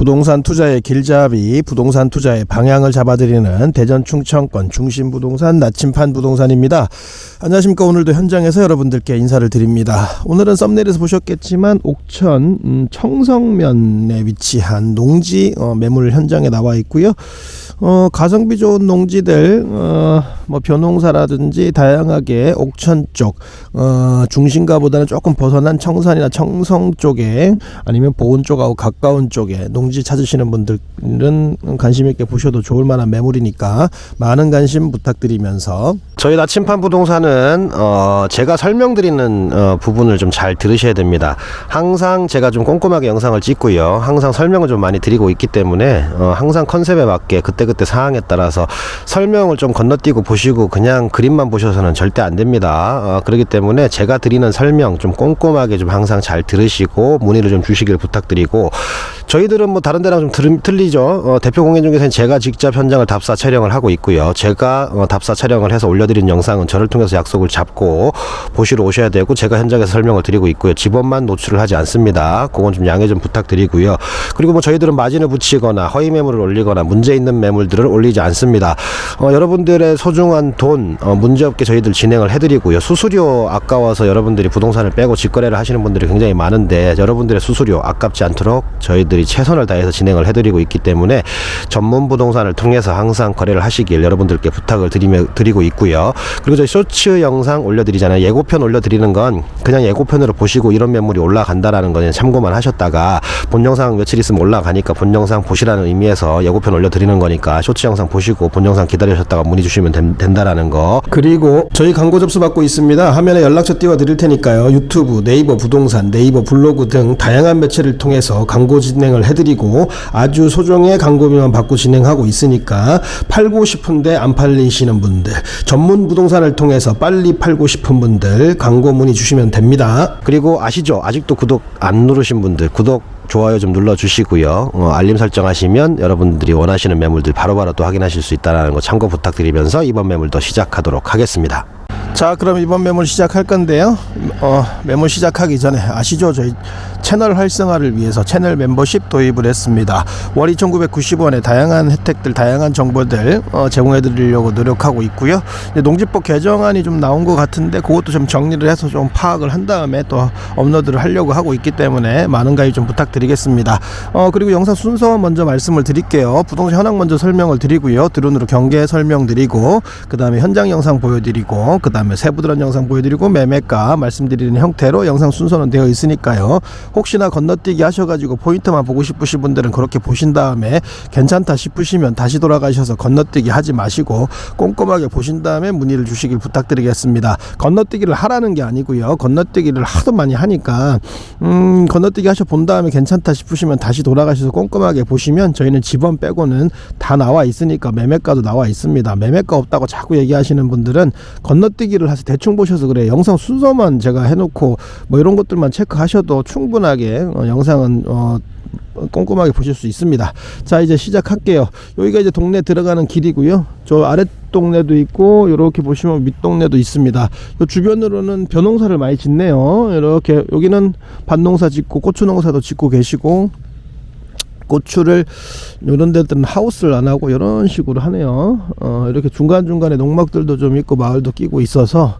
부동산 투자의 길잡이, 부동산 투자의 방향을 잡아드리는 대전 충청권 중심 부동산 나침판 부동산입니다. 안녕하십니까. 오늘도 현장에서 여러분들께 인사를 드립니다. 오늘은 썸네일에서 보셨겠지만 옥천 음, 청성면에 위치한 농지 어, 매물 현장에 나와 있고요. 어, 가성비 좋은 농지들, 어, 뭐 벼농사라든지 다양하게 옥천 쪽, 어, 중심가보다는 조금 벗어난 청산이나 청성 쪽에 아니면 보은 쪽하고 가까운 쪽에 농지 찾으시는 분들은 관심 있게 보셔도 좋을 만한 매물이니까 많은 관심 부탁드리면서 저희 나침판 부동산은 어, 제가 설명드리는 어, 부분을 좀 잘 들으셔야 됩니다. 항상 제가 좀 꼼꼼하게 영상을 찍고요. 항상 설명을 좀 많이 드리고 있기 때문에 어, 항상 컨셉에 맞게 그때 그때 상황에 따라서 설명을 좀 건너뛰고 보시고 그냥 그림만 보셔서는 절대 안 됩니다. 어, 그렇기 때문에 제가 드리는 설명 좀 꼼꼼하게 좀 항상 잘 들으시고 문의를 좀 주시길 부탁드리고 저희들은 뭐 다른 데랑 좀 들, 틀리죠. 어, 대표 공연 중에서는 제가 직접 현장을 답사 촬영을 하고 있고요. 제가 어, 답사 촬영을 해서 올려드린 영상은 저를 통해서 약속을 잡고 보시러 오셔야 되고 제가 현장에서 설명을 드리고 있고요. 집원만 노출을 하지 않습니다. 그건 좀 양해 좀 부탁드리고요. 그리고 뭐 저희들은 마진을 붙이거나 허위 매물을 올리거나 문제 있는 매물 들을 올리지 않습니다. 어, 여러분들의 소중한 돈 어, 문제없게 저희들 진행을 해드리고요. 수수료 아까워서 여러분들이 부동산을 빼고 직거래를 하시는 분들이 굉장히 많은데 여러분들의 수수료 아깝지 않도록 저희들이 최선을 다해서 진행을 해드리고 있기 때문에 전문 부동산을 통해서 항상 거래를 하시길 여러분들께 부탁을 드리며, 드리고 있고요. 그리고 저희 쇼츠 영상 올려드리잖아요. 예고편 올려드리는 건 그냥 예고편으로 보시고 이런 매물이 올라간다라는 거는 참고만 하셨다가 본 영상 며칠 있으면 올라가니까 본 영상 보시라는 의미에서 예고편 올려드리는 거니까 쇼츠 영상 보시고 본 영상 기다리셨다가 문의 주시면 된, 된다라는 거. 그리고 저희 광고 접수 받고 있습니다. 화면에 연락처 띄워 드릴 테니까요. 유튜브, 네이버 부동산, 네이버 블로그 등 다양한 매체를 통해서 광고 진행을 해드리고 아주 소정의 광고비만 받고 진행하고 있으니까 팔고 싶은데 안 팔리시는 분들, 전문 부동산을 통해서 빨리 팔고 싶은 분들 광고 문의 주시면 됩니다. 그리고 아시죠? 아직도 구독 안 누르신 분들 구독 좋아요 좀 눌러주시고요. 어, 알림 설정하시면 여러분들이 원하시는 매물들 바로 바로 또 확인하실 수 있다는 거 참고 부탁드리면서 이번 매물도 시작하도록 하겠습니다. 자 그럼 이번 매물 시작할 건데요. 어, 매물 시작하기 전에 아시죠? 저희 채널 활성화를 위해서 채널 멤버십 도입을 했습니다. 월 2990원에 다양한 혜택들 다양한 정보들 어, 제공해 드리려고 노력하고 있고요. 농지법 개정안이 좀 나온 것 같은데 그것도 좀 정리를 해서 좀 파악을 한 다음에 또 업로드를 하려고 하고 있기 때문에 많은 가입 좀 부탁드리겠습니다. 어, 그리고 영상 순서 먼저 말씀을 드릴게요. 부동산 현황 먼저 설명을 드리고요. 드론으로 경계 설명 드리고 그 다음에 현장 영상 보여드리고 그 다음에 세부드런 영상 보여드리고 매매가 말씀드리는 형태로 영상 순서는 되어 있으니까요. 혹시나 건너뛰기 하셔가지고 포인트만 보고 싶으신 분들은 그렇게 보신 다음에 괜찮다 싶으시면 다시 돌아가셔서 건너뛰기 하지 마시고 꼼꼼하게 보신 다음에 문의를 주시길 부탁드리겠습니다. 건너뛰기를 하라는 게 아니고요. 건너뛰기를 하도 많이 하니까 음, 건너뛰기 하셔 본 다음에 괜찮다 싶으시면 다시 돌아가셔서 꼼꼼하게 보시면 저희는 집원 빼고는 다 나와 있으니까 매매가도 나와 있습니다. 매매가 없다고 자꾸 얘기하시는 분들은 건너뛰기 를 하서 대충 보셔서 그래 영상 순서만 제가 해놓고 뭐 이런 것들만 체크하셔도 충분하게 어, 영상은 어, 꼼꼼하게 보실 수 있습니다. 자 이제 시작할게요. 여기가 이제 동네 들어가는 길이고요. 저 아래 동네도 있고 이렇게 보시면 밑 동네도 있습니다. 요 주변으로는 벼농사를 많이 짓네요. 이렇게 여기는 밭농사 짓고 고추 농사도 짓고 계시고 고추를 이런 데들은 하우스를 안 하고 이런 식으로 하네요. 어, 이렇게 중간 중간에 농막들도 좀 있고 마을도 끼고 있어서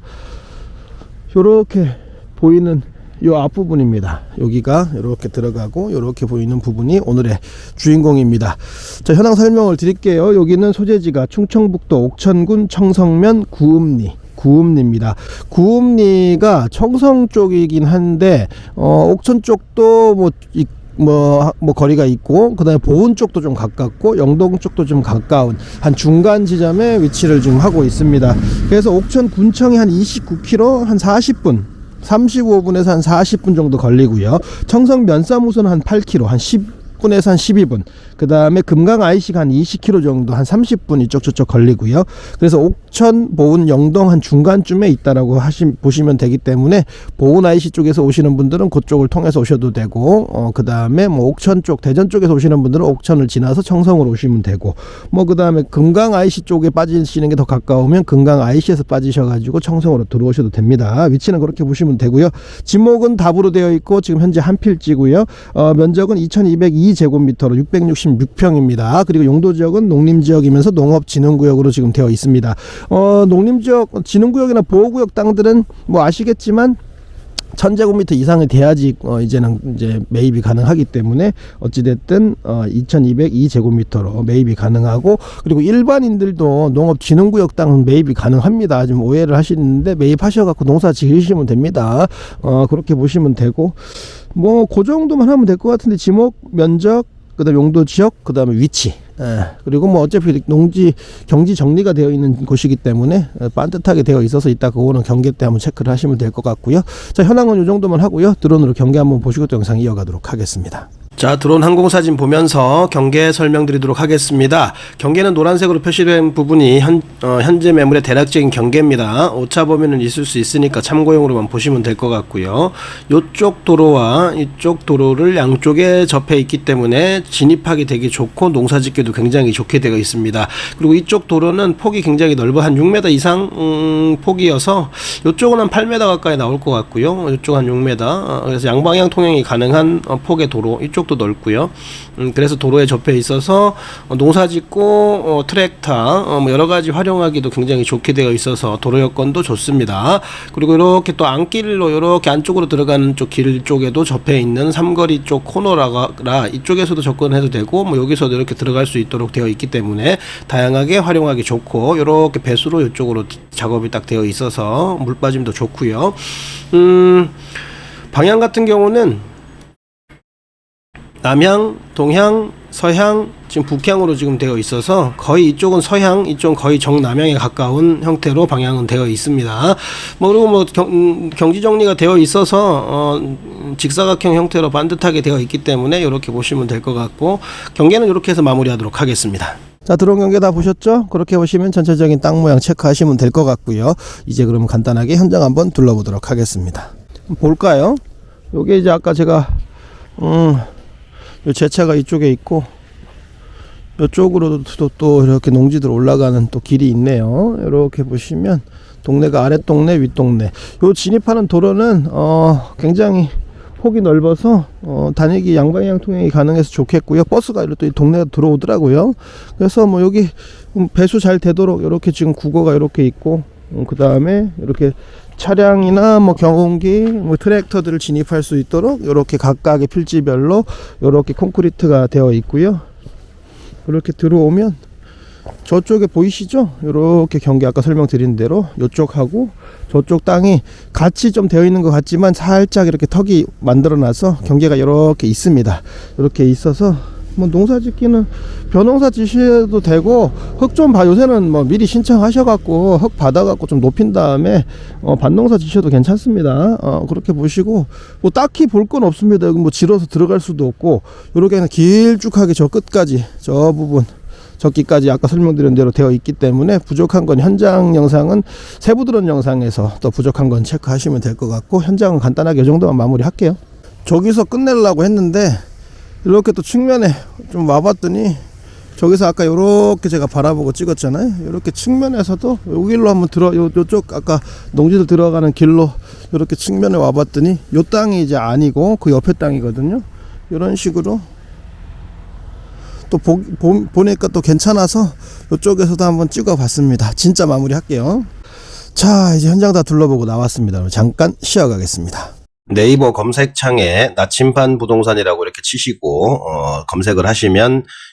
이렇게 보이는 요 앞부분입니다. 여기가 이렇게 들어가고 이렇게 보이는 부분이 오늘의 주인공입니다. 자, 현황 설명을 드릴게요. 여기는 소재지가 충청북도 옥천군 청성면 구읍리 구읍리입니다. 구읍리가 청성 쪽이긴 한데 어, 옥천 쪽도 뭐 이, 뭐, 뭐 거리가 있고 그다음에 보은 쪽도 좀 가깝고 영동 쪽도 좀 가까운 한 중간 지점에 위치를 좀 하고 있습니다. 그래서 옥천 군청이 한 29km 한 40분 35분에서 한 40분 정도 걸리고요. 청성 면사무소는 한 8km 한 10 분에서 한 12분. 그 다음에 금강 IC가 한 20km 정도 한 30분 이쪽 저쪽 걸리고요. 그래서 옥천, 보은, 영동 한 중간쯤에 있다라고 하시 보시면 되기 때문에 보은 IC 쪽에서 오시는 분들은 그쪽을 통해서 오셔도 되고 어, 그 다음에 뭐 옥천 쪽, 대전 쪽에서 오시는 분들은 옥천을 지나서 청성으로 오시면 되고 뭐 그 다음에 금강 IC 쪽에 빠지시는 게 더 가까우면 금강 IC에서 빠지셔가지고 청성으로 들어오셔도 됩니다. 위치는 그렇게 보시면 되고요. 지목은 답으로 되어 있고 지금 현재 한 필지고요. 어, 면적은 2제곱미터로 666평입니다. 그리고 용도 지역은 농림 지역이면서 농업 진흥 구역으로 지금 되어 있습니다. 어, 농림 지역, 진흥 구역이나 보호 구역 땅들은 뭐 아시겠지만 천제곱미터 이상이 돼야지 어 이제는 이제 매입이 가능하기 때문에 어찌 됐든 어 2202제곱미터로 매입이 가능하고 그리고 일반인들도 농업 진흥 구역 땅은 매입이 가능합니다. 지금 오해를 하시는데 매입하셔 갖고 농사 지으시면 됩니다. 어 그렇게 보시면 되고 뭐 그 정도만 하면 될 것 같은데 지목 면적 그다음 용도 지역 그다음에 위치 예, 그리고 뭐 어차피 농지 경지 정리가 되어 있는 곳이기 때문에 어, 반듯하게 되어 있어서 이따 그거는 경계 때 한번 체크를 하시면 될 것 같고요. 자 현황은 이 정도만 하고요. 드론으로 경계 한번 보시고 또 영상 이어가도록 하겠습니다. 자, 드론 항공사진 보면서 경계 설명드리도록 하겠습니다. 경계는 노란색으로 표시된 부분이 현, 어, 현재 매물의 대략적인 경계입니다. 오차 범위는 있을 수 있으니까 참고용으로만 보시면 될 것 같고요. 이쪽 도로와 이쪽 도로를 양쪽에 접해 있기 때문에 진입하기 되게 좋고 농사짓기도 굉장히 좋게 되어 있습니다. 그리고 이쪽 도로는 폭이 굉장히 넓어 한 6m 이상 음, 폭이어서 이쪽은 한 8m 가까이 나올 것 같고요. 이쪽 한 6m. 어, 그래서 양방향 통행이 가능한 어, 폭의 도로. 이쪽 도 넓고요. 음, 그래서 도로에 접해 있어서 어, 농사 짓고 어, 트랙터 어, 뭐 여러 가지 활용하기도 굉장히 좋게 되어 있어서 도로 여건도 좋습니다. 그리고 이렇게 또 안길로 이렇게 안쪽으로 들어가는 쪽 길 쪽에도 접해 있는 삼거리 쪽 코너라가 이쪽에서도 접근해도 되고 뭐 여기서도 이렇게 들어갈 수 있도록 되어 있기 때문에 다양하게 활용하기 좋고 이렇게 배수로 이쪽으로 작업이 딱 되어 있어서 물 빠짐도 좋고요. 음, 방향 같은 경우는 남향, 동향, 서향, 지금 북향으로 지금 되어 있어서 거의 이쪽은 서향, 이쪽은 거의 정남향에 가까운 형태로 방향은 되어 있습니다. 뭐 그리고 뭐 경, 음, 경지 정리가 되어 있어서 어, 음, 직사각형 형태로 반듯하게 되어 있기 때문에 이렇게 보시면 될 것 같고 경계는 이렇게 해서 마무리하도록 하겠습니다. 자, 드론 경계 다 보셨죠? 그렇게 보시면 전체적인 땅 모양 체크하시면 될 것 같고요. 이제 그러면 간단하게 현장 한번 둘러보도록 하겠습니다. 볼까요? 요게 이제 아까 제가 음, 요 제 차가 이쪽에 있고 이쪽으로도 또, 또 이렇게 농지들 올라가는 또 길이 있네요. 이렇게 보시면 동네가 아랫 동네, 윗 동네. 요 진입하는 도로는 어 굉장히 폭이 넓어서 어 다니기 양방향 통행이 가능해서 좋겠고요. 버스가 이렇게 또 동네에 들어오더라고요. 그래서 뭐 여기 음, 배수 잘 되도록 이렇게 지금 국어가 이렇게 있고 그 다음에 이렇게 차량이나 뭐 경운기, 뭐 트랙터들을 진입할 수 있도록 이렇게 각각의 필지별로 이렇게 콘크리트가 되어 있고요. 이렇게 들어오면 저쪽에 보이시죠? 이렇게 경계 아까 설명드린 대로 이쪽하고 저쪽 땅이 같이 좀 되어 있는 것 같지만 살짝 이렇게 턱이 만들어놔서 경계가 이렇게 있습니다. 이렇게 있어서 뭐 농사 짓기는 벼농사 지셔도 되고 흙 좀 봐 요새는 뭐 미리 신청하셔갖고 흙 받아갖고 좀 높인 다음에 어 밭농사 지셔도 괜찮습니다. 어 그렇게 보시고 뭐 딱히 볼 건 없습니다. 여기 뭐 지러서 들어갈 수도 없고 요렇게 그냥 길쭉하게 저 끝까지 저 부분 적기까지 아까 설명드린 대로 되어 있기 때문에 부족한 건 현장 영상은 세부 드론 영상에서 또 부족한 건 체크하시면 될 것 같고 현장은 간단하게 이 정도만 마무리 할게요. 저기서 끝내려고 했는데 이렇게 또 측면에 좀 와봤더니 저기서 아까 요렇게 제가 바라보고 찍었잖아요. 요렇게 측면에서도 요 길로 한번 들어 요 요쪽 아까 농지들 들어가는 길로 요렇게 측면에 와봤더니 요 땅이 이제 아니고 그 옆에 땅이거든요. 요런 식으로 또 보, 보, 보 니까 또 괜찮아서 요쪽에서도 한번 찍어봤습니다. 진짜 마무리 할게요. 자 이제 현장 다 둘러보고 나왔습니다. 잠깐 쉬어가겠습니다. 네이버 검색창에 나침반 부동산이라고 이렇게 치시고 어, 검색을 하시면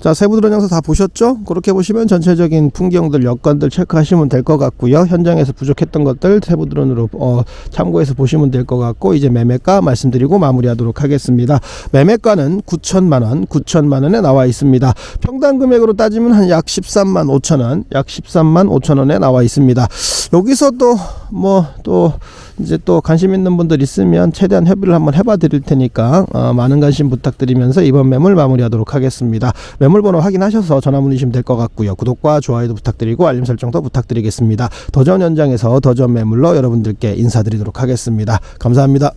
자 세부 드론 영상 다 보셨죠? 그렇게 보시면 전체적인 풍경들 여건들 체크하시면 될 것 같고요. 현장에서 부족했던 것들 세부 드론으로 어, 참고해서 보시면 될 것 같고 이제 매매가 말씀드리고 마무리하도록 하겠습니다. 매매가는 9천만 원 9천만 원에 나와 있습니다. 평당 금액으로 따지면 한 약 13만 5천 원 약 13만 5천 원에 나와 있습니다. 여기서 또 뭐또 이제 또 관심 있는 분들 있으면 최대한 협의를 한번 해봐 드릴 테니까 어, 많은 관심 부탁드리면서 이번 매물 마무리하도록 하겠습니다. 매물 번호 확인하셔서 전화 문의시면 될 것 같고요. 구독과 좋아요도 부탁드리고 알림 설정도 부탁드리겠습니다. 더전 현장에서 더전 매물로 여러분들께 인사드리도록 하겠습니다. 감사합니다